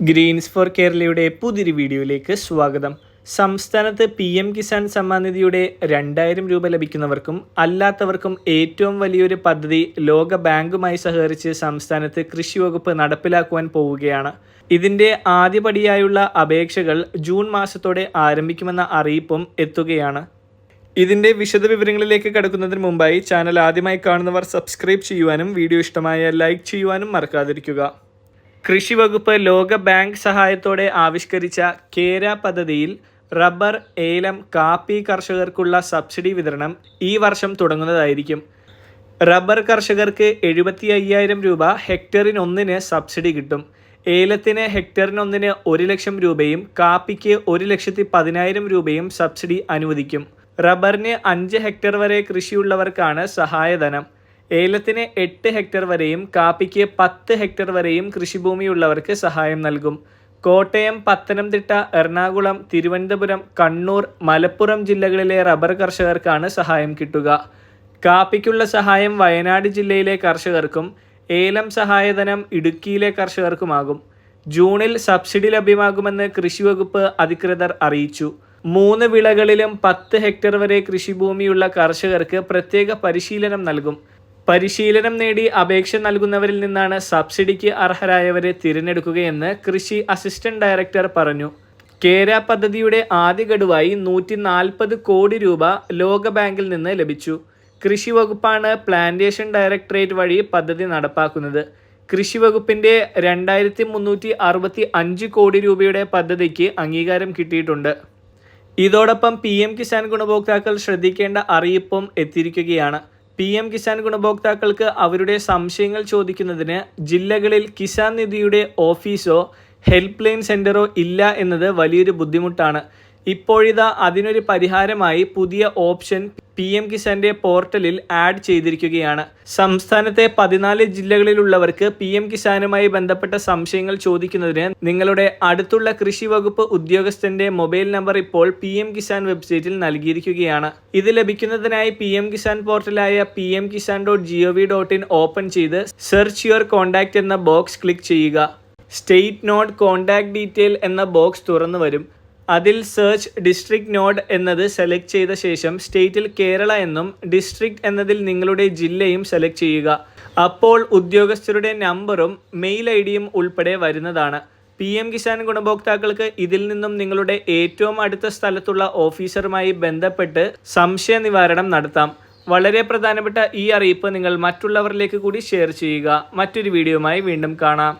Green's four കേരളയുടെ പുതിയൊരു വീഡിയോയിലേക്ക് സ്വാഗതം. സംസ്ഥാനത്ത് പി എം കിസാൻ സമ്മാൻ നിധിയുടെ രണ്ടായിരം രൂപ ലഭിക്കുന്നവർക്കും അല്ലാത്തവർക്കും ഏറ്റവും വലിയൊരു പദ്ധതി ലോക ബാങ്കുമായി സഹകരിച്ച് സംസ്ഥാനത്ത് കൃഷി വകുപ്പ് നടപ്പിലാക്കുവാൻ പോവുകയാണ്. ഇതിന്റെ ആദ്യപടിയായുള്ള അപേക്ഷകൾ ജൂൺ മാസത്തോടെ ആരംഭിക്കുമെന്ന അറിയിപ്പും എത്തുകയാണ്. ഇതിന്റെ വിശദവിവരങ്ങളിലേക്ക് കടക്കുന്നതിന് മുമ്പായി ചാനൽ ആദ്യമായി കാണുന്നവർ സബ്സ്ക്രൈബ് ചെയ്യുവാനും വീഡിയോ ഇഷ്ടമായ ലൈക്ക് ചെയ്യുവാനും മറക്കാതിരിക്കുക. കൃഷി വകുപ്പ് ലോക ബാങ്ക് സഹായത്തോടെ ആവിഷ്കരിച്ച കേര പദ്ധതിയിൽ റബ്ബർ ഏലം കാപ്പി കർഷകർക്കുള്ള സബ്സിഡി വിതരണം ഈ വർഷം തുടങ്ങുന്നതായിരിക്കും. റബ്ബർ കർഷകർക്ക് എഴുപത്തി അയ്യായിരം രൂപ ഹെക്ടറിനൊന്നിന് സബ്സിഡി കിട്ടും. ഏലത്തിന് ഹെക്ടറിനൊന്നിന് ഒരു ലക്ഷം രൂപയും കാപ്പിക്ക് ഒരു ലക്ഷത്തി പതിനായിരം രൂപയും സബ്സിഡി അനുവദിക്കും. റബ്ബറിന് അഞ്ച് ഹെക്ടർ വരെ കൃഷിയുള്ളവർക്കാണ് സഹായധനം. ഏലത്തിന് എട്ട് ഹെക്ടർ വരെയും കാപ്പിക്ക് പത്ത് ഹെക്ടർ വരെയും കൃഷിഭൂമിയുള്ളവർക്ക് സഹായം നൽകും. കോട്ടയം പത്തനംതിട്ട എറണാകുളം തിരുവനന്തപുരം കണ്ണൂർ മലപ്പുറം ജില്ലകളിലെ റബ്ബർ കർഷകർക്കാണ് സഹായം കിട്ടുക. കാപ്പിക്കുള്ള സഹായം വയനാട് ജില്ലയിലെ കർഷകർക്കും ഏലം സഹായധനം ഇടുക്കിയിലെ കർഷകർക്കുമാകും. ജൂണിൽ സബ്സിഡി ലഭ്യമാകുമെന്ന് കൃഷിവകുപ്പ് അധികൃതർ അറിയിച്ചു. മൂന്ന് വിളകളിലും പത്ത് ഹെക്ടർ വരെ കൃഷിഭൂമിയുള്ള കർഷകർക്ക് പ്രത്യേക പരിശീലനം നൽകും. പരിശീലനം നേടി അപേക്ഷ നൽകുന്നവരിൽ നിന്നാണ് സബ്സിഡിക്ക് അർഹരായവരെ തിരഞ്ഞെടുക്കുകയെന്ന് കൃഷി അസിസ്റ്റന്റ് ഡയറക്ടർ പറഞ്ഞു. കേര പദ്ധതിയുടെ ആദ്യ ഗഡുവായി നൂറ്റി നാൽപ്പത് കോടി രൂപ ലോകബാങ്കിൽ നിന്ന് ലഭിച്ചു. കൃഷി വകുപ്പാണ് പ്ലാന്റേഷൻ ഡയറക്ടറേറ്റ് വഴി പദ്ധതി നടപ്പാക്കുന്നത്. കൃഷി വകുപ്പിന്റെ രണ്ടായിരത്തി മുന്നൂറ്റി അറുപത്തി അഞ്ച് കോടി രൂപയുടെ പദ്ധതിക്ക് അംഗീകാരം കിട്ടിയിട്ടുണ്ട്. ഇതോടൊപ്പം പി എം കിസാൻ ഗുണഭോക്താക്കൾ ശ്രദ്ധിക്കേണ്ട അറിയിപ്പും എത്തിയിരിക്കുകയാണ്. പി എം കിസാൻ ഗുണഭോക്താക്കൾക്ക് അവരുടെ സംശയങ്ങൾ ചോദിക്കുന്നതിന് ജില്ലകളിൽ കിസാൻ നിധിയുടെ ഓഫീസോ ഹെൽപ്പ് ലൈൻ സെന്ററോ ഇല്ല എന്നത് വലിയൊരു ബുദ്ധിമുട്ടാണ്. ഇപ്പോഴിതാ അതിനൊരു പരിഹാരമായി പുതിയ ഓപ്ഷൻ പി എം കിസാന്റെ പോർട്ടലിൽ ആഡ് ചെയ്തിരിക്കുകയാണ്. സംസ്ഥാനത്തെ പതിനാല് ജില്ലകളിലുള്ളവർക്ക് പി എം കിസാനുമായി ബന്ധപ്പെട്ട സംശയങ്ങൾ ചോദിക്കുന്നതിന് നിങ്ങളുടെ അടുത്തുള്ള കൃഷി വകുപ്പ് ഉദ്യോഗസ്ഥന്റെ മൊബൈൽ നമ്പർ ഇപ്പോൾ പി എം കിസാൻ വെബ്സൈറ്റിൽ നൽകിയിരിക്കുകയാണ്. ഇത് ലഭിക്കുന്നതിനായി P M Kisan പോർട്ടലായ P M Kisan dot G O V dot in open ചെയ്ത് സെർച്ച് യുവർ കോൺടാക്റ്റ് എന്ന ബോക്സ് ക്ലിക്ക് ചെയ്യുക. സ്റ്റേറ്റ് നോട്ട് കോൺടാക്ട് ഡീറ്റെയിൽ എന്ന ബോക്സ് തുറന്നു വരും. അതിൽ സെർച്ച് ഡിസ്ട്രിക്ട് നോഡ് എന്നത് സെലക്ട് ചെയ്ത ശേഷം സ്റ്റേറ്റിൽ കേരള എന്നും ഡിസ്ട്രിക്ട് എന്നതിൽ നിങ്ങളുടെ ജില്ലയും സെലക്ട് ചെയ്യുക. അപ്പോൾ ഉദ്യോഗസ്ഥരുടെ നമ്പറും മെയിൽ ഐ ഡിയും ഉൾപ്പെടെ വരുന്നതാണ്. പി എം കിസാൻ ഗുണഭോക്താക്കൾക്ക് ഇതിൽ നിന്നും നിങ്ങളുടെ ഏറ്റവും അടുത്ത സ്ഥലത്തുള്ള ഓഫീസറുമായി ബന്ധപ്പെട്ട് സംശയ നിവാരണം നടത്താം. വളരെ പ്രധാനപ്പെട്ട ഈ അറിയിപ്പ് നിങ്ങൾ മറ്റുള്ളവരിലേക്ക് കൂടി ഷെയർ ചെയ്യുക. മറ്റൊരു വീഡിയോയുമായി വീണ്ടും കാണാം.